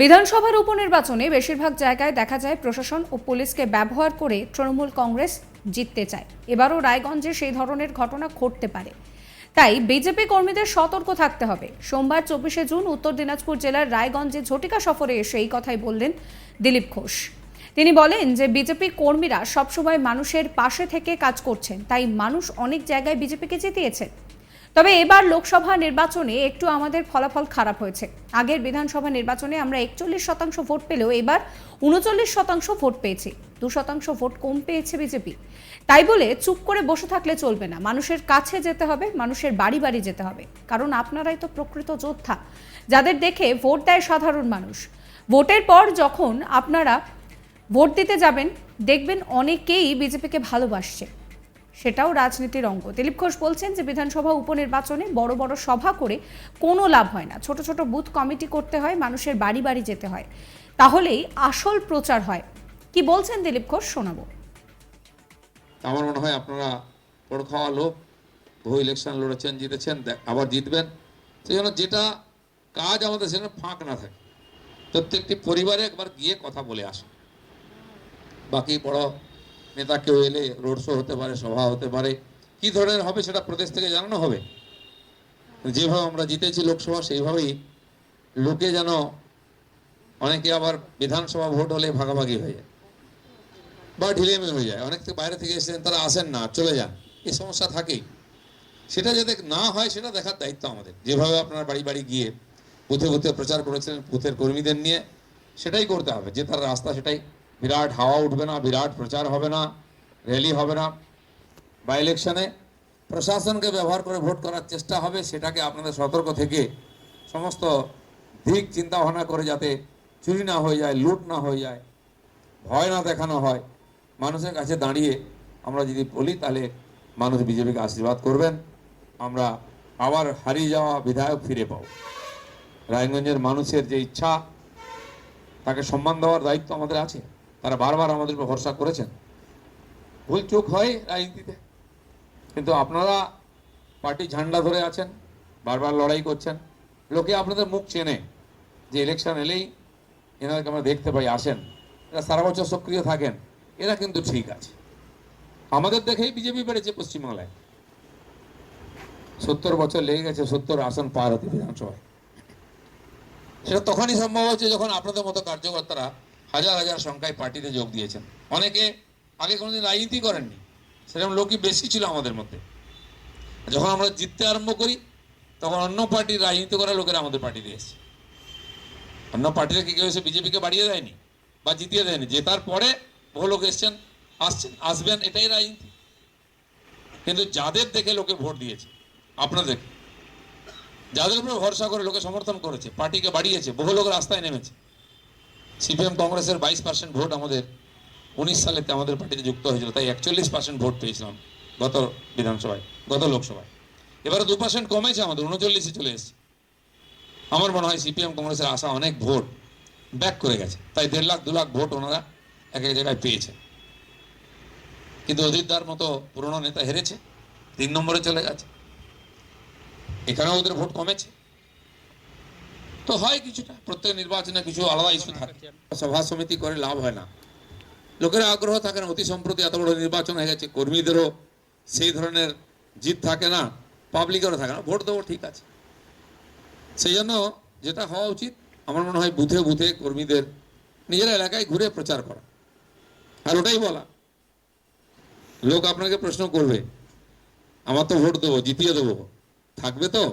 বিধানসভার উপনির্বাচনে বেশিরভাগ জায়গায় দেখা যায় প্রশাসন ও পুলিশকে ব্যবহার করে তৃণমূল কংগ্রেস জিততে চায়। এবারও রায়গঞ্জে সেই ধরনের ঘটনা ঘটতে পারে। তাই বিজেপি কর্মীদের সতর্ক থাকতে হবে। সোমবার চব্বিশে জুন উত্তর দিনাজপুর জেলার রায়গঞ্জে ঝটিকা সফরে এসে এই কথাই বললেন দিলীপ ঘোষ। তিনি বলেন যে বিজেপি কর্মীরা সবসময় মানুষের পাশে থেকে কাজ করছেন। তাই মানুষ অনেক জায়গায় বিজেপিকে জিতিয়েছে তবে এবার লোকসভা নির্বাচনে একটু আমাদের ফলাফল খারাপ হয়েছে। আগের বিধানসভা নির্বাচনে আমরা একচল্লিশ শতাংশ ভোট পেলেও এবার উনচল্লিশ শতাংশ ভোট পেয়েছি। দু শতাংশ ভোট কম পেয়েছে বিজেপি। তাই বলে চুপ করে বসে থাকলে চলবে না। মানুষের কাছে যেতে হবে, মানুষের বাড়ি বাড়ি যেতে হবে। কারণ আপনারাই তো প্রকৃত যোদ্ধা, যাদের দেখে ভোট দেয় সাধারণ মানুষ। ভোটের পর যখন আপনারা ভোট দিতে যাবেন, দেখবেন অনেকেই বিজেপিকে ভালোবাসছে। সেটাও রাজনীতির অঙ্গ। দিলীপ ঘোষ বলছেন যে, বিধানসভা উপনির্বাচনে বড় বড় সভা করে কোনো লাভ হয় না। ছোট ছোট বুথ কমিটি করতে হয়, মানুষের বাড়ি বাড়ি যেতে হয়। তাহলেই আসল প্রচার হয়। কি বলছেন দিলীপ ঘোষ? শোনাবো। আমার মনে হয় আপনারা পড় খাওয়া লোক বহু ইলেকশন লড়েছেন, জিতেছেন আবার জিতবেন। সেই জন্য যেটা কাজ আমাদের সেখানে ফাঁক না থাকে। প্রত্যেকটি পরিবারে একবার গিয়ে কথা বলে আসে বাকি বড় নেতা কেউ এলে রোড শো হতে পারে, সভা হতে পারে, কি ধরনের হবে সেটা প্রদেশ থেকে জানানো হবে? যেভাবে আমরা জিতেছি লোকসভা, সেইভাবেই লোকে যেন অনেকে আবার বিধানসভা ভোট হলে ভাগাভাগি হয়ে যায় বা ঢিলেমি হয়ে যায়। অনেক বাইরে থেকে এসেছেন, তারা আসেন না, চলে যান। এই সমস্যা থাকেই। সেটা যাতে না হয়, সেটা দেখার দায়িত্ব আমাদের। যেভাবে আপনার বাড়ি বাড়ি গিয়ে বুথে বুথে প্রচার করেছেন, বুথের কর্মীদের নিয়ে, সেটাই করতে হবে। যে তার রাস্তা, সেটাই বিরাট হাওয়া উঠবে না, বিরাট প্রচার হবে না র্যালি হবে না। বা ইলেকশনে প্রশাসনকে ব্যবহার করে ভোট করার চেষ্টা হবে, সেটাকে আপনাদের সতর্ক থেকে সমস্ত দিক চিন্তা ভাবনা করে যাতে চুরি না হয়ে যায়, লুট না হয়ে যায়, ভয় না দেখানো হয়। মানুষের কাছে দাঁড়িয়ে আমরা যদি বলি, তাহলে মানুষ বিজেপিকে আশীর্বাদ করবেন। আমরা আবার হারিয়ে যাওয়া বিধায়ক ফিরে পাব। রায়গঞ্জের মানুষের যে ইচ্ছা, তাকে সম্মান দেওয়ার দায়িত্ব আমাদের আছে। তারা বারবার আমাদের উপর ভরসা করেছেন। ভুল চোখ হয় রাজনীতিতে। কিন্তু আপনারা পার্টি ঝান্ডা ধরে আছেন, বারবার লড়াই করছেন। লোকে আপনাদের মুখ চেনে যে ইলেকশন এলেই এনাদেরকে আমরা দেখতে পাই, আসেন। এরা সারা বছর সক্রিয় থাকেন। এরা কিন্তু ঠিক আছে। আমাদের দেখেই বিজেপি বেড়েছে পশ্চিমবাংলায়। সত্তর বছর লেগে গেছে, সত্তর আসন পার হতে বিধানসভায়। সেটা তখনই সম্ভব হচ্ছে যখন আপনাদের মতো কার্যকর্তারা হাজার হাজার সংখ্যায় পার্টিতে যোগ দিয়েছেন। অনেকে আগে কোনোদিন রাজনীতি করেননি। সেরকম লোকই বেশি ছিল আমাদের মধ্যে। যখন আমরা জিততে আরম্ভ করি, তখন অন্য পার্টির রাজনীতি করা লোকেরা আমাদের পার্টিতে এসেছে। অন্য পার্টিরা কি কেউ এসে বিজেপিকে বাড়িয়ে দেয়নি? বা জিতিয়ে দেয়নি? জেতার পরে বহু লোক এসছেন, আসছেন, আসবেন, এটাই রাজনীতি। কিন্তু যাদের দেখে লোকে ভোট দিয়েছে, আপনাদের যাদের উপরে ভরসা করে লোকে সমর্থন করেছে, পার্টিকে বাড়িয়েছে, বহু লোক রাস্তায় নেমেছে। সিপিএম কংগ্রেসের বাইশ পার্সেন্ট ভোট আমাদের উনিশ সালেতে আমাদের পার্টিতে যুক্ত হয়েছিল, তাই একচল্লিশ পার্সেন্ট ভোট পেয়েছিলাম গত বিধানসভায়, গত লোকসভায়। এবারে দু পার্সেন্ট কমেছে আমাদের, উনচল্লিশে চলে এসেছে। আমার মনে হয় সিপিএম কংগ্রেসের আশা অনেক ভোট ব্যাক করে গেছে, তাই দেড় লাখ, দু লাখ ভোট ওনারা এক এক জায়গায় পেয়েছে কিন্তু অজিতদার মতো পুরনো নেতা হেরেছে, তিন নম্বরে চলে গেছে। এখানেও ওদের ভোট কমেছে। তো হয় কিছুটা, প্রত্যেক নির্বাচনে কিছু আলাদা ইস্যু থাকে। সভা সমিতি করে লাভ হয় না। লোকের আগ্রহ থাকে না, অতি সম্প্রতি এত বড় নির্বাচন হয়ে গেছে, কর্মীদেরও সেই ধরনের জিত থাকে না, পাবলিকেরও থাকে না, ভোট দেবো ঠিক আছে। সেই জন্য যেটা হওয়া উচিত, আমার মনে হয় বুথে বুথে কর্মীদের, নিজের এলাকায় ঘুরে প্রচার করা। আর ওটাই বলা। লোক আপনাকে প্রশ্ন করবে, আমার তো ভোট দেবো, জিতিয়ে দেবো। থাকবে তো?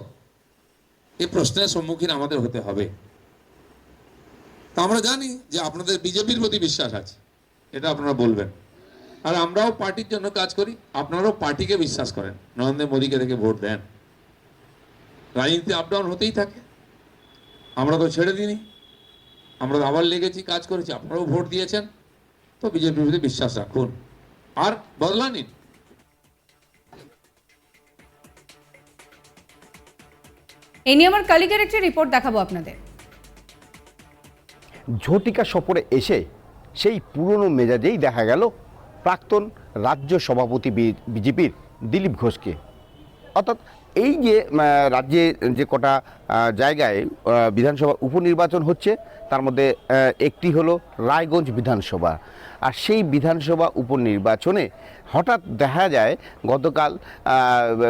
এই প্রশ্নের সম্মুখীন আমাদের হতে হবে। তা আমরা জানি যে আপনাদের বিজেপির প্রতি বিশ্বাস আছে, এটা আপনারা বলবেন। আর আমরাও পার্টির জন্য কাজ করি, আপনারাও পার্টিকে বিশ্বাস করেন, নরেন্দ্র মোদীকে দেখে ভোট দেন। রাজনীতি আপ ডাউন হতেই থাকে। আমরা তো ছেড়ে দিইনি। আমরা আবার লেগেছি, কাজ করেছি, আপনারাও ভোট দিয়েছেন। তো বিজেপির প্রতি বিশ্বাস রাখুন। আর বদলা নিন এই নিয়ে আমার কালিকের একটি রিপোর্ট দেখাবো আপনাদের। ঝটিকা সফরে এসে সেই পুরনো মেজাজেই দেখা গেল প্রাক্তন রাজ্য সভাপতি বিজেপির দিলীপ ঘোষকে। অর্থাৎ এই যে রাজ্যে যে কটা জায়গায় বিধানসভা উপনির্বাচন হচ্ছে, তার মধ্যে একটি হলো রায়গঞ্জ বিধানসভা। আর সেই বিধানসভা উপনির্বাচনে হঠাৎ দেখা যায়, গতকাল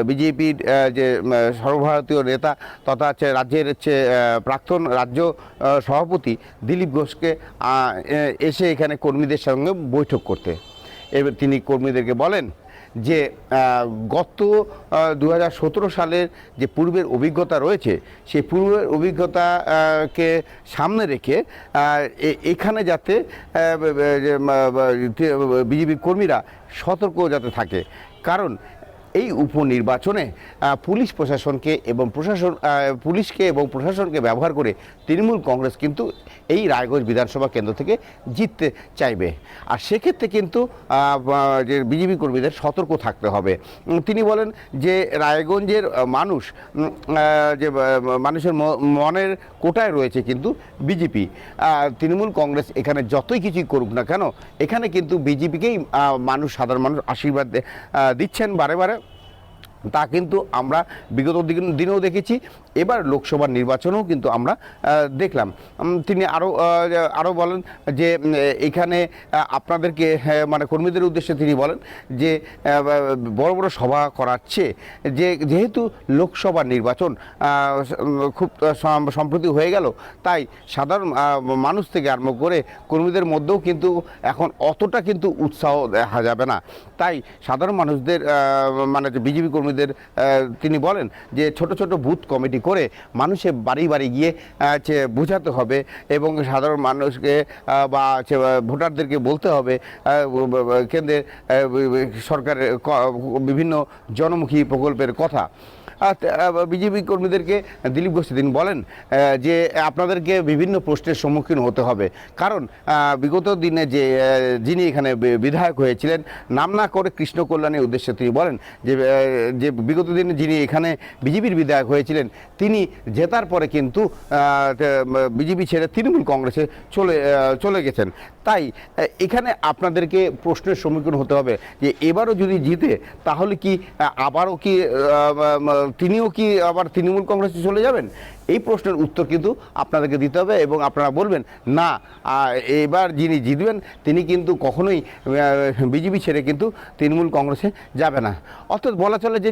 বিজেপির যে সর্বভারতীয় নেতা তথা হচ্ছে রাজ্যের হচ্ছে প্রাক্তন রাজ্য সভাপতি দিলীপ ঘোষকে এসে এখানে কর্মীদের সঙ্গে বৈঠক করতে। এবার তিনি কর্মীদেরকে বলেন যে গত দু হাজার সতেরো সালের যে পূর্বের অভিজ্ঞতা রয়েছে, সেই পূর্বের অভিজ্ঞতাকে সামনে রেখে এখানে যাতে বিজেপি কর্মীরা সতর্ক যাতে থাকে। কারণ এই উপনির্বাচনে পুলিশ প্রশাসনকে এবং প্রশাসন পুলিশকে এবং প্রশাসনকে ব্যবহার করে তৃণমূল কংগ্রেস কিন্তু এই রায়গঞ্জ বিধানসভা কেন্দ্র থেকে জিততে চাইবে। আর সেক্ষেত্রে কিন্তু যে বিজেপি কর্মীদের সতর্ক থাকতে হবে। তিনি বলেন যে রায়গঞ্জের মানুষ যে মানুষের মনের কোটায় রয়েছে কিন্তু বিজেপি। তৃণমূল কংগ্রেস এখানে যতই কিছুই করুক না কেন, এখানে কিন্তু বিজেপিকেই মানুষ, সাধারণ মানুষ আশীর্বাদ দিচ্ছেন বারে বারে। তা কিন্তু আমরা বিগত দিন- দিনেও দেখেছি। এবার লোকসভা নির্বাচনেও কিন্তু আমরা দেখলাম। তিনি আরও আরও বলেন যে এখানে আপনাদেরকে হ্যাঁ, মানে কর্মীদের উদ্দেশ্যে তিনি বলেন যে বড় বড় সভা করাচ্ছে যে যেহেতু লোকসভা নির্বাচন খুব সম্প্রতি হয়ে গেল তাই সাধারণ মানুষ থেকে আরম্ভ করে কর্মীদের মধ্যেও কিন্তু এখন অতটা কিন্তু উৎসাহ দেখা যাবে না। তাই সাধারণ মানুষদের মানে বিজেপি কর্মীদের তিনি বলেন যে ছোট ছোট বুথ কমিটি করে মানুষের বাড়ি বাড়ি গিয়ে বোঝাতে হবে এবং সাধারণ মানুষকে বা ভোটারদেরকে বলতে হবে কেন্দ্রের সরকারের বিভিন্ন জনমুখী প্রকল্পের কথা। বিজেপি কর্মীদেরকে দিলীপ ঘোষ তিনি বলেন যে আপনাদেরকে বিভিন্ন প্রশ্নের সম্মুখীন হতে হবে। কারণ বিগত দিনে যে যিনি এখানে বিধায়ক হয়েছিলেন, নাম না করে কৃষ্ণ কল্যাণের উদ্দেশ্যে তিনি বলেন যে যে বিগত দিনে যিনি এখানে বিজেপির বিধায়ক হয়েছিলেন, তিনি জেতার পরে কিন্তু বিজেপি ছেড়ে তৃণমূল কংগ্রেসে চলে চলে গেছেন। তাই এখানে আপনাদেরকে প্রশ্নের সম্মুখীন হতে হবে যে এবারও যদি জিতে, তাহলে কি আবারও কি তিনিও কি আবার তৃণমূল কংগ্রেসে চলে যাবেন? এই প্রশ্নের উত্তর কিন্তু আপনাদেরকে দিতে হবে এবং আপনারা বলবেন, না এবার যিনি জিতবেন, তিনি কিন্তু কখনোই বিজেপি ছেড়ে কিন্তু তৃণমূল কংগ্রেসে যাবে না। অর্থাৎ বলা চলে যে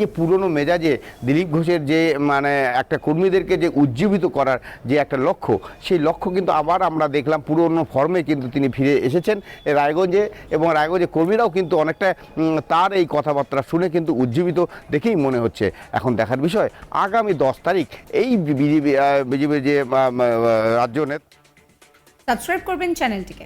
যে পুরনো মেজাজে দিলীপ ঘোষের যে মানে একটা কর্মীদেরকে যে উজ্জীবিত করার যে একটা লক্ষ্য, সেই লক্ষ্য কিন্তু আবার আমরা দেখলাম পুরনো ফর্মে কিন্তু তিনি ফিরে এসেছেন রায়গঞ্জে এবং রায়গঞ্জে কর্মীরাও কিন্তু অনেকটা তার এই কথাবার্তা শুনে কিন্তু উজ্জীবিত দেখেই মনে হচ্ছে। এখন দেখার বিষয়, আগামী দশ তারিখ, এই বিজেপি বিজেপির যে রাজ্য নেতা। সাবস্ক্রাইব করবেন চ্যানেলটিকে।